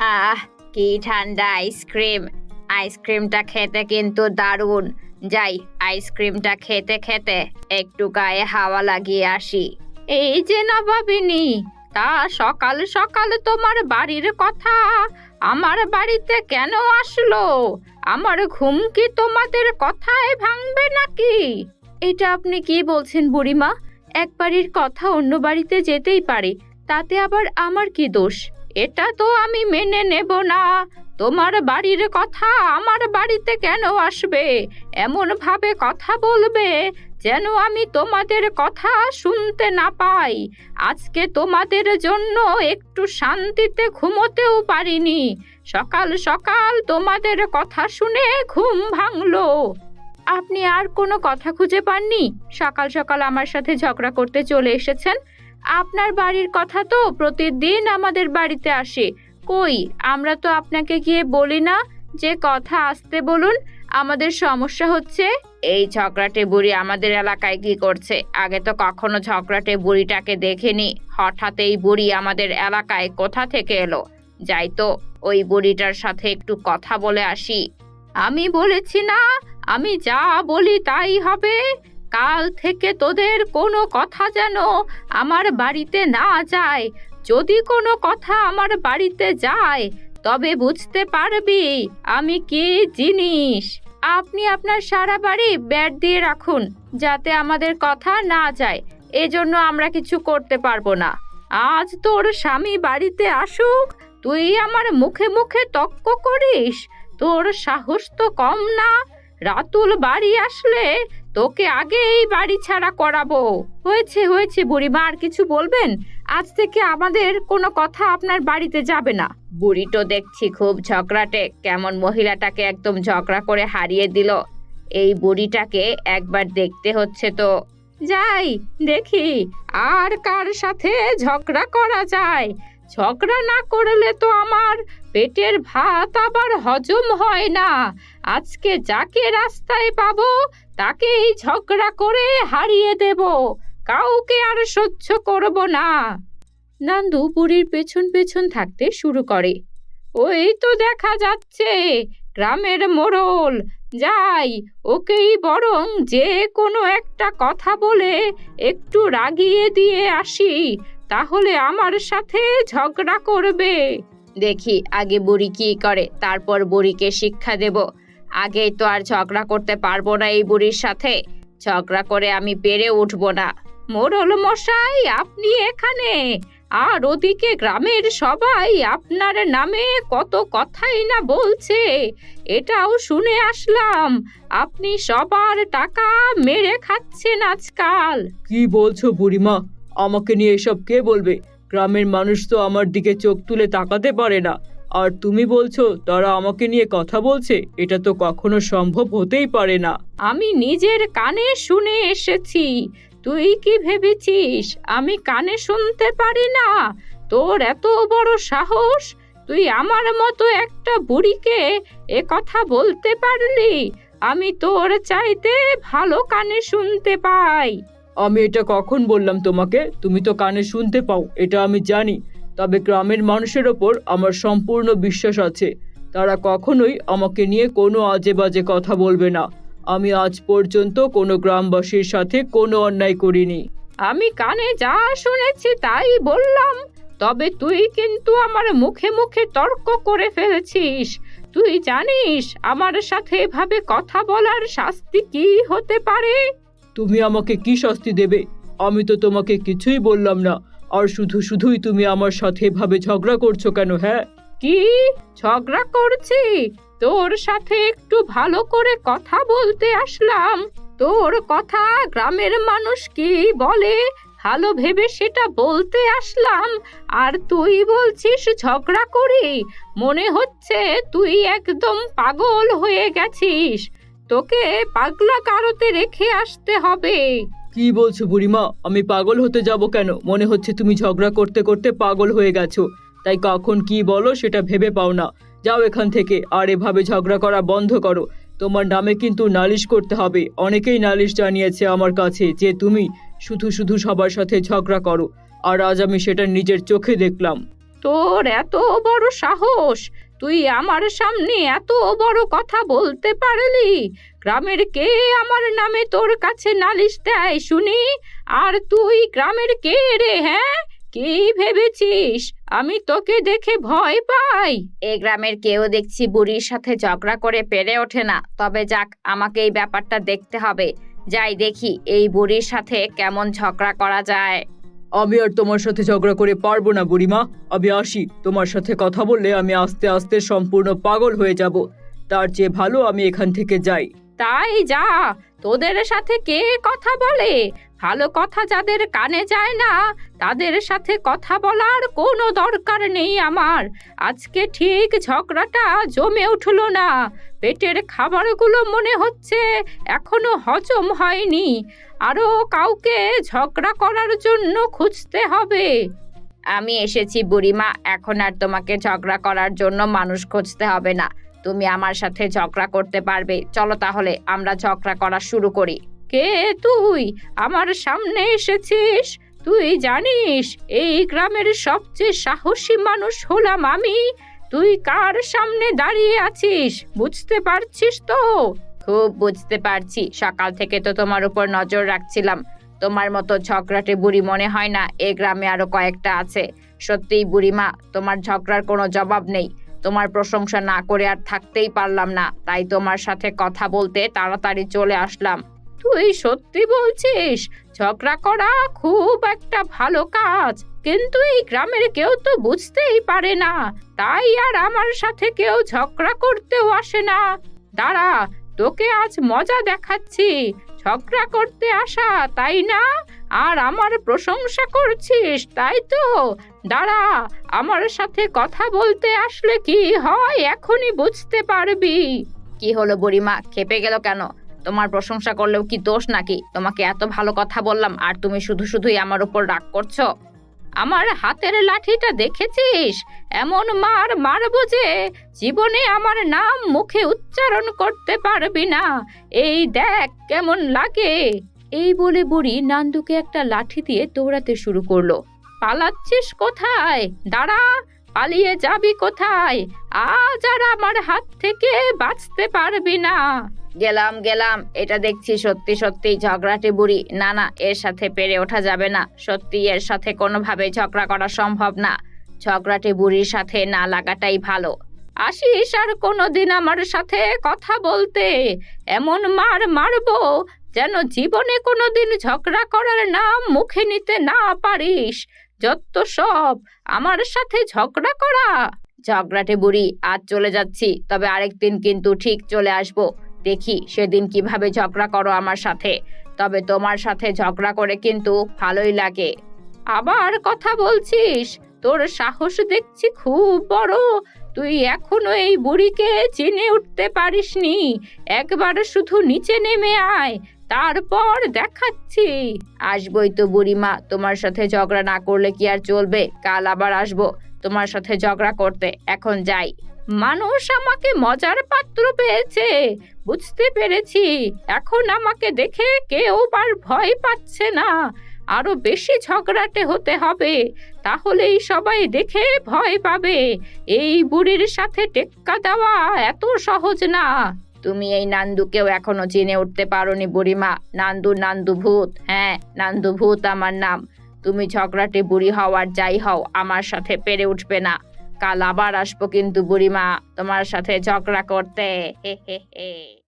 আহ, কি ঠান্ডা আইসক্রিম আইসক্রিমটা খেতে কিন্তু দারুণ। যাই আইসক্রিমটা খেতে খেতে একটু গায়ে হাওয়া লাগিয়ে আসি। এই যে নবাবিনী, তা সকাল সকাল তোমার বাড়ির কথা। আমার বাড়িতে কেন আসলো? আমার ঘুম কি তোমাদের কথায় ভাঙবে নাকি? এটা আপনি কি বলছেন বুড়িমা? এক বাড়ির কথা অন্য বাড়িতে যেতেই পারে, তাতে আবার আমার কি দোষ? এটা তো আমি মেনে নেব না। তোমার বাড়ির কথা আমার বাড়িতে কেন আসবে? এমন ভাবে কথা বলবে যেন আমি তোমাদের কথা শুনতে না পাই। আজকে তোমাদের জন্য একটু শান্তিতে ঘুমোতেও পারিনি। সকাল সকাল তোমাদের কথা শুনে ঘুম ভাঙলো। আপনি আর কোনো কথা খুঁজে পাননি? সকাল সকাল আমার সাথে ঝগড়া করতে চলে এসেছেন। আপনার বাড়ির কথা তো প্রতিদিন আমাদের বাড়িতে আসে। কই, আমরা তো আপনাকে গিয়ে বলি না যে কথা আসতে বলুন, আমাদের সমস্যা হচ্ছে। এই ঝগড়াটে বুড়ি আমাদের এলাকায় কি করছে? আগে তো কখনো ঝগড়াটে বুড়িটাকে দেখিনি। হঠাৎ এই বুড়ি আমাদের এলাকায় কোথা থেকে এলো? যাই তো, ওই বুড়িটার সাথে একটু কথা বলে আসি। আমি বলেছি না, আমি যা বলি তাই হবে। কাল থেকে তোদের কোনো কথা যেন আমার বাড়িতে না যায়। যদি কোনো কথা আমার বাড়িতে যায়, তবে বুঝতে পারবি আমি কি জিনিস। আপনি আপনার সারা বাড়ি ব্যাট দিয়ে রাখুন, যাতে আমাদের কথা না যায়। এজন্য আমরা কিছু করতে পারব না। আজ তোর স্বামী বাড়িতে আসুক, তুই আমার মুখে মুখে তক্ক করিস। তোর সাহস তো কম না। রাতুল বাড়ি আসলে তোকে আগে এই বাড়ি ছাড়া করাবো। হয়েছে হয়েছে, বুড়িমা, আর কিছু বলবেন? আজ থেকে আমাদের কোনো কথা আপনার বাড়িতে যাবে না। বুড়ি তো দেখছি খুব ঝগড়াটে, কেমন মহিলাটাকে একদম ঝগড়া করে হারিয়ে দিল। এই বুড়িটাকে একবার দেখতে হচ্ছে তো। যাই, দেখি, আর কার সাথে ঝগড়া করা যায়? ঝগড়া না করলে তো আমার পেটের ভাত আবার হজম হয় না। আজকে যাকে রাস্তায় পাবো, তাকেই ঝগড়া করে হারিয়ে দেব। কাউকে আর সহ্য করব না। নান্দু বুড়ির পেছন পেছন থাকতে শুরু করে। ওই তো দেখা যাচ্ছে, গ্রামের মোড়ল। যাই, ওকেই বরং যে কোনো একটা কথা বলে একটু রাগিয়ে দিয়ে আসি। তাহলে আমার সাথে ঝগড়া করবে। দেখি আগে বুড়ি কি করে তারপর বুড়িকে শিক্ষা দেব। আগেই তো আর ঝগড়া করতে পারব না এই বুড়ির সাথে। ঝগড়া করে আমি পেরে উঠবো না। মোড়ল মশাই আপনি এখানে? আর ওদিকে গ্রামের সবাই আপনার নামে কত কথাই না বলছে। এটাও শুনে আসলাম আপনি সবার টাকা মেরে খাচ্ছেন আজকাল। কি বলছো বুড়িমা? আমাকে নিয়ে এসব কে বলবে? গ্রামের মানুষ তো আমার দিকে চোখ তুলে তাকাতে পারে না। আর তুমি বলছো, তারা আমাকে নিয়ে কথা বলছে, এটা তো কখনো সম্ভব হতেই পারে না। আমি নিজের কানে শুনে এসেছি। তুই কি ভেবেছিস? আমি কানে শুনতে পারি না। তোর এত বড় সাহস? তুই আমার মতো একটা বুড়িকে এ কথা বলতে পারলি? আমি তোর চাইতে ভালো কানে শুনতে পাই। আমি এটা কখন বললাম তোমাকে? তুমি তো কানে শুনতে পাও, এটা আমি জানি। তবে গ্রামের মানুষের ওপর আমার সম্পূর্ণ বিশ্বাস আছে। তারা কখনোই আমাকে নিয়ে কোনো আজে বাজে কথা বলবে না। আমি আজ পর্যন্ত কোনো গ্রামবাসীর সাথে কোনো অন্যায় করিনি। আমি কানে যা শুনেছি তাই বললাম। তবে তুই কিন্তু আমার মুখে মুখে তর্ক করে ফেলেছিস। তুই জানিস আমার সাথে এভাবে কথা বলার শাস্তি কি হতে পারে? তুমি আমাকে কি শাস্তি দেবে? আমি তো তোমাকে কিছুই বললাম না। আর শুধু শুধুই তুমি আমার সাথে এভাবে ঝগড়া করছ কেন হ্যাঁ? কি? ঝগড়া করছি? তোর সাথে একটু ভালো করে কথা বলতে আসলাম। তোর কথা গ্রামের মানুষ কি বলে? ভালো ভেবে সেটা বলতে আসলাম। আর তুই বলছিস ঝগড়া করি? মনে হচ্ছে তুই একদম পাগল হয়ে গেছিস। তোকে পাগলা কারোতে রেখে আসতে হবে। কি বলছো বুড়িমা? আমি পাগল হতে যাব কেন? মনে হচ্ছে তুমি ঝগড়া করতে করতে পাগল হয়ে গেছো। তাই কখন কি বলো সেটা ভেবে পাও না। যাও এখান থেকে আর এভাবে ঝগড়া করা বন্ধ করো। তোমার নামে কিন্তু নালিশ করতে হবে। অনেকেই নালিশ জানিয়েছে আমার কাছে যে তুমি শুধু শুধু সবার সাথে ঝগড়া করো। আর আজ আমি সেটা নিজের চোখে দেখলাম। তোর এত বড় সাহস! তুই আমার সামনে এত বড় কথা বলতে পারলি? গ্রামের কে আমার নামে তোর কাছে নালিশ দেয় শুনি? আর তুই গ্রামের কে রে হ্যাঁ? কি ভেবেছিস? আমি তোকে দেখে ভয় পাই। এই গ্রামের কেউ দেখছি বুড়ির সাথে ঝগড়া করে পেরে ওঠে না। তবে যাক, আমাকে এই ব্যাপারটা দেখতে হবে। যাই দেখি এই বুড়ির সাথে কেমন ঝগড়া করা যায়। আমি আর তোমার সাথে ঝগড়া করে পারব না, বুড়িমা। আমি আসি। তোমার সাথে কথা বললে আমি আস্তে আস্তে সম্পূর্ণ পাগল হয়ে যাব। তার চেয়ে ভালো আমি এখান থেকে যাই। তাই যা। তোদের সাথে কে কথা বলে? ভালো কথা যাদের কানে যায় না, তাদের সাথে কথা বলার কোনো দরকার নেই আমার। আজকে ঠিক ঝগড়াটা জমে উঠল না। পেটের খাবারগুলো মনে হচ্ছে এখনও হজম হয়নি। আরও কাউকে ঝগড়া করার জন্য খুঁজতে হবে। আমি এসেছি বুড়িমা, এখন আর তোমাকে ঝগড়া করার জন্য মানুষ খুঁজতে হবে না। তুমি আমার সাথে ঝগড়া করতে পারবে। চলো তাহলে, আমরা ঝগড়া করা শুরু করি। কে তুই? আমার সামনে এসেছিস। তুই জানিস, এই গ্রামের সবচেয়ে সাহসী মানুষ হলাম আমি। তুই কার সামনে দাঁড়িয়ে আছিস? বুঝতে পারছিস তো? খুব বুঝতে পারছি। সকাল থেকে তো তোমার উপর নজর রাখছিলাম। তোমার মতো ঝগড়াটে বুড়ি মনে হয় না, এ গ্রামে আরও কয়েকটা আছে। সত্যিই বুড়িমা, তোমার ঝগড়ার কোনো জবাব নেই। তোমার প্রশংসা না করে আর থাকতেই পারলাম না। তাই তোমার সাথে কথা বলতে তাড়াতাড়ি চলে আসলাম। তুই সত্যি বলছিস? ঝগড়া করা খুব একটা ভালো কাজ। কিন্তু এই গ্রামের কেউ তো বুঝতেই পারে না। তাই আর আমার সাথে কেউ ঝগড়া করতেও আসে না। দাঁড়া, তোকে আজ মজা দেখাচ্ছি। ঝগড়া করতে আসা, তাই না? আর আমার প্রশংসা করছিস, তাই তো? দাঁড়া, আমার সাথে কথা বলতে আসলে কি হয় এখনই বুঝতে পারবি। কি হলো বুড়িমা, খেপে গেল কেন? তোমার প্রশংসা করলেও কি দোষ নাকি? তোমাকে এত ভালো কথা বললাম, আর তুমি শুধু শুধুই আমার উপর রাগ করছ। আমার হাতের লাঠিটা দেখেছিস? এমন মার মারবো যে জীবনে আমার নাম মুখে উচ্চারণ করতে পারবি না। এই দেখ কেমন লাগে। এই বলে বুড়ি নান্দুকে একটা লাঠি দিয়ে দৌড়াতে শুরু করল। পালাচ্ছিস কোথায়? দাঁড়া, পালিয়ে যাবি কোথায়? আজ আর আমার হাত থেকে বাঁচতে পারবি না। গেলাম গেলাম। এটা দেখছি সত্যি সত্যি ঝগড়াটে বুড়ি। না না, এর সাথে পেরে ওঠা যাবে না। সত্যি এর সাথে কোনোভাবে ঝগড়া করা সম্ভব না। ঝগড়াটে বুড়ির সাথে না লাগাটাই ভালো। আসিস আর কোনোদিন আমার সাথে কথা বলতে এমন মার মারবো যেন জীবনে কোনোদিন ঝগড়া করার নাম মুখে নিতে না পারিস। যত সব আমার সাথে ঝগড়া করা। ঝগড়াটে বুড়ি, আজ চলে যাচ্ছি, তবে আরেকদিন কিন্তু ঠিক চলে আসব। দেখি সেদিন কীভাবে ঝগড়া করো আমার সাথে। তবে তোমার সাথে ঝগড়া করে কিন্তু ভালোই লাগে। আবার কথা বলছিস? তোর সাহস দেখছি খুব বড়। তুই এখনও এই বুড়িকে চিনে উঠতে পারিসনি। একবার শুধু নিচে নেমে আয়, তারপর দেখাচ্ছি। আসবই তো বুড়িমা, তোমার সাথে ঝগড়া না করলে কি আর চলবে? কাল আবার আসব তোমার সাথে ঝগড়া করতে। এখন যাই। মানুষ আমাকে মজার পাত্র পেয়েছে। বুঝতে পেরেছি। এখন আমাকে দেখে কেউ বার ভয় পাচ্ছে না। আরও বেশি ঝগড়াটে হতে হবে। তাহলেই সবাই দেখে ভয় পাবে। এই বুড়ির সাথে টেক্কা দেওয়া এত সহজ না। তুমি এই নান্দুকেও এখনও চিনে উঠতে পারোনি বুড়িমা। নান্দু নান্দু ভূত। হ্যাঁ নান্দু ভূত আমার নাম। তুমি ঝগড়াটে বুড়ি হওয়ার যাই হও, আমার সাথে পেরে উঠবে না। কাল আবার আসব কিন্তু বুড়িমা তোমার সাথে ঝগড়া করতে। হে হে হে।